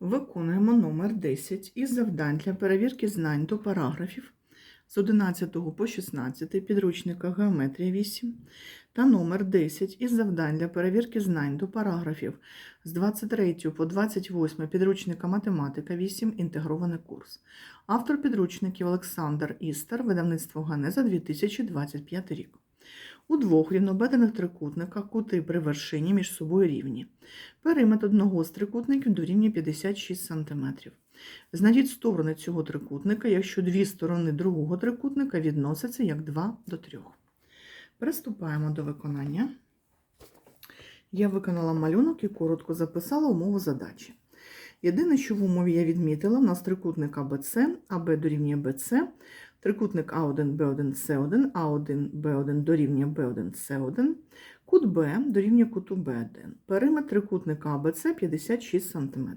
Виконуємо номер 10 із завдань для перевірки знань до параграфів з 11 по 16 підручника Геометрія 8 та номер 10 із завдань для перевірки знань до параграфів з 23 по 28 підручника Математика 8 інтегрований курс. Автор підручників Олександр Істер, видавництво Ганеза 2025 рік. У двох рівнобедрених трикутниках кути при вершині між собою рівні. Периметр одного з трикутників дорівнює 56 см. Знайдіть сторони цього трикутника, якщо дві сторони другого трикутника відносяться як 2 до 3. Приступаємо до виконання. Я виконала малюнок і коротко записала умову задачі. Єдине, що в умові я відмітила, у нас трикутник АБЦ, АБ дорівнює БЦ, трикутник А1, Б1, С1, А1, Б1 дорівнює Б1, С1, кут Б дорівнює куту Б1. Периметр трикутника АБЦ 56 см.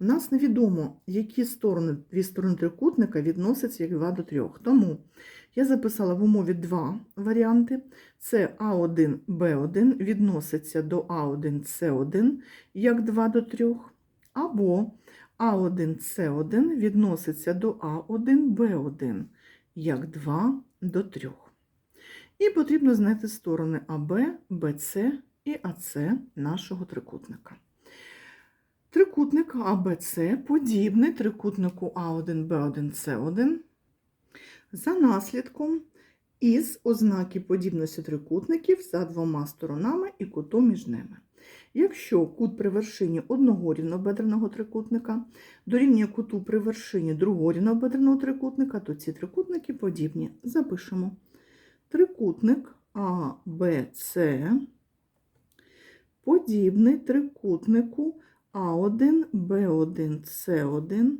У нас невідомо, які сторони, дві сторони трикутника відносяться як 2 до 3. Тому я записала в умові два варіанти. Це А1, Б1 відноситься до А1, С1 як 2 до 3, або А1, С1 відноситься до А1, Б1 як 2 до 3. І потрібно знайти сторони АБ, БЦ і АЦ нашого трикутника. Трикутник АБЦ подібний трикутнику А1, Б1, С1 за наслідком із ознаки подібності трикутників за двома сторонами і кутом між ними. Якщо кут при вершині одного рівнобедреного трикутника дорівнює куту при вершині другого рівнобедреного трикутника, то ці трикутники подібні. Запишемо. Трикутник АБЦ подібний трикутнику А1, Б1, С1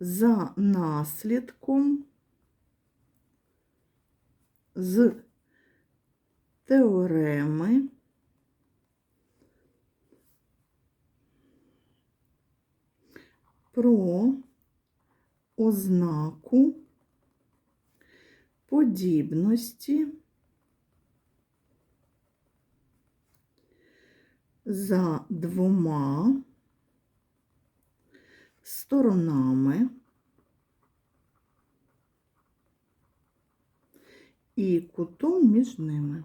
за наслідком з теореми про ознаку подібності за двома сторонами і кутом між ними.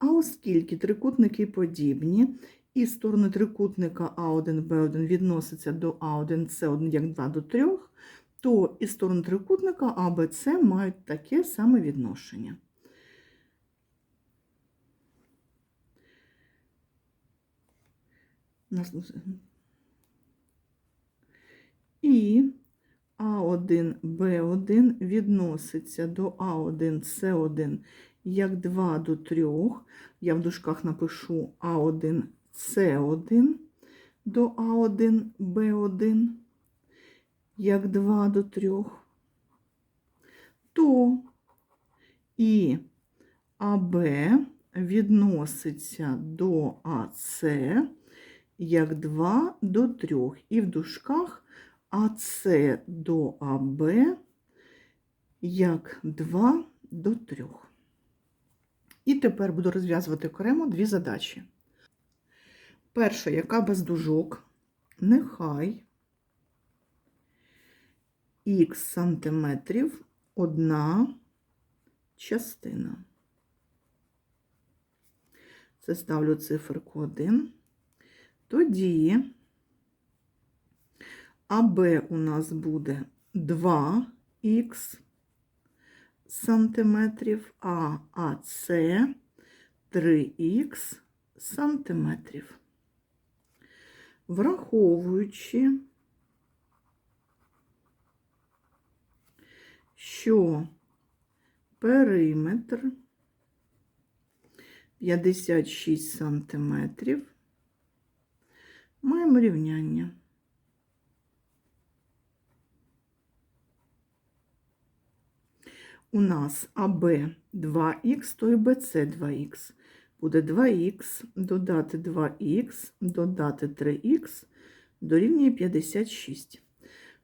А оскільки трикутники подібні, і сторони трикутника А1, Б1 відносяться до А1, С1 як 2 до 3, то і сторони трикутника А, Б, С мають таке саме відношення. І А1, Б1 відноситься до А1, С1 як 2 до 3. Я в дужках напишу А1, С1 до А1, Б1 як 2 до 3, то і АБ відноситься до АС як 2 до 3. І в дужках АС до АБ як 2 до 3. І тепер буду розв'язувати окремо дві задачі. Перша, яка без дужок, нехай х сантиметрів одна частина. Це ставлю циферку 1. Тоді АБ у нас буде 2х сантиметрів, а АС 3х сантиметрів. Враховуючи, що периметр 56 сантиметрів, маємо рівняння. У нас АБ 2х, то і БЦ 2х. Буде 2х, додати 2х, додати 3х, дорівнює 56.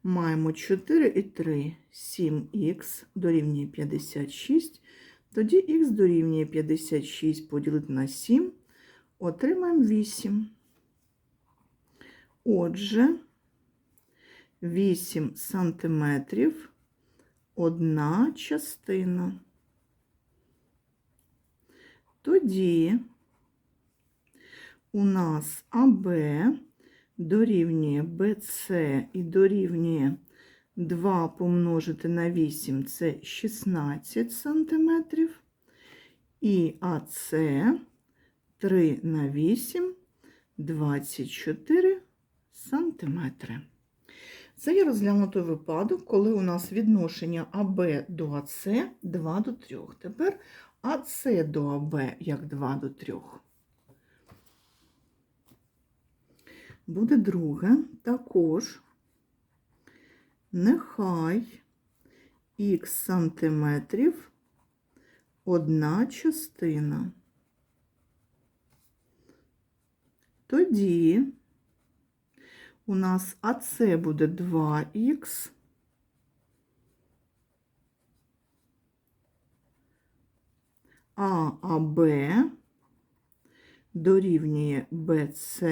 Маємо 4 і 3, 7х, дорівнює 56. Тоді х дорівнює 56 поділити на 7, отримаємо 8. Отже, 8 сантиметрів одна частина. Тоді у нас АБ дорівнює БЦ і дорівнює 2 помножити на 8 це 16 сантиметрів. І АЦ 3 на 8 24 сантиметри. Це є розглянутий випадок, коли у нас відношення АБ до АЦ 2 до 3. Тепер АЦ до АБ як 2 до 3. Буде друге. Також нехай х сантиметрів одна частина. Тоді у нас АЦ буде 2х, а АБ дорівнює БЦ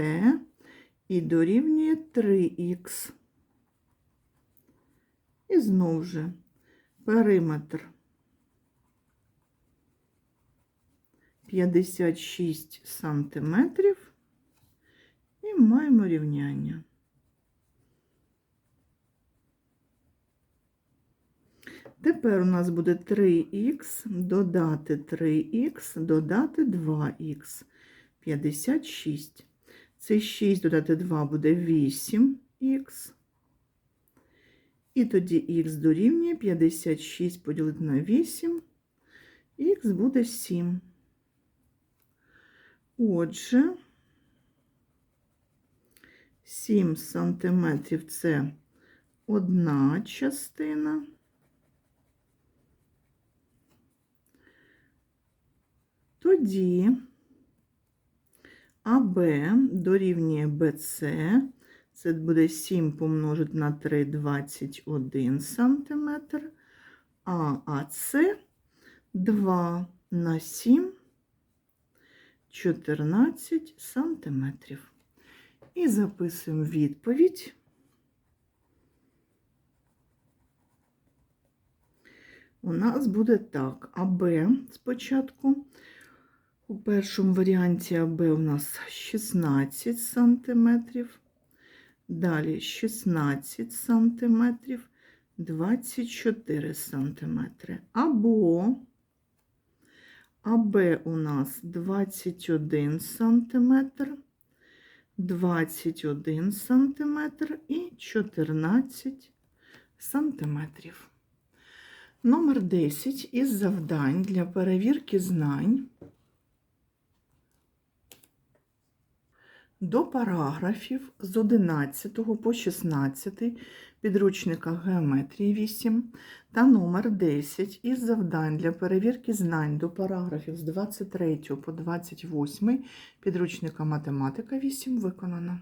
і дорівнює 3х. І знову же периметр 56 сантиметрів і маємо рівняння. Тепер у нас буде 3х, додати 3х, додати 2х, 56. Це 6 додати 2 буде 8х. І тоді х дорівнює 56 поділити на 8, х буде 7. Отже, 7 сантиметрів це одна частина. Тоді АБ дорівнює БЦ, це буде 7 помножити на 3, 21 сантиметр, а АЦ 2 на 7, 14 сантиметрів. І записуємо відповідь. У нас буде так, АБ спочатку. У першому варіанті АБ у нас 16 сантиметрів, далі 16 сантиметрів, 24 сантиметри. Або АБ у нас 21 сантиметр, 21 сантиметр і 14 сантиметрів. Номер 10 із завдань для перевірки знань до параграфів з 11 по 16 підручника Геометрії 8 та номер 10 із завдань для перевірки знань до параграфів з 23 по 28 підручника Математика 8 виконано.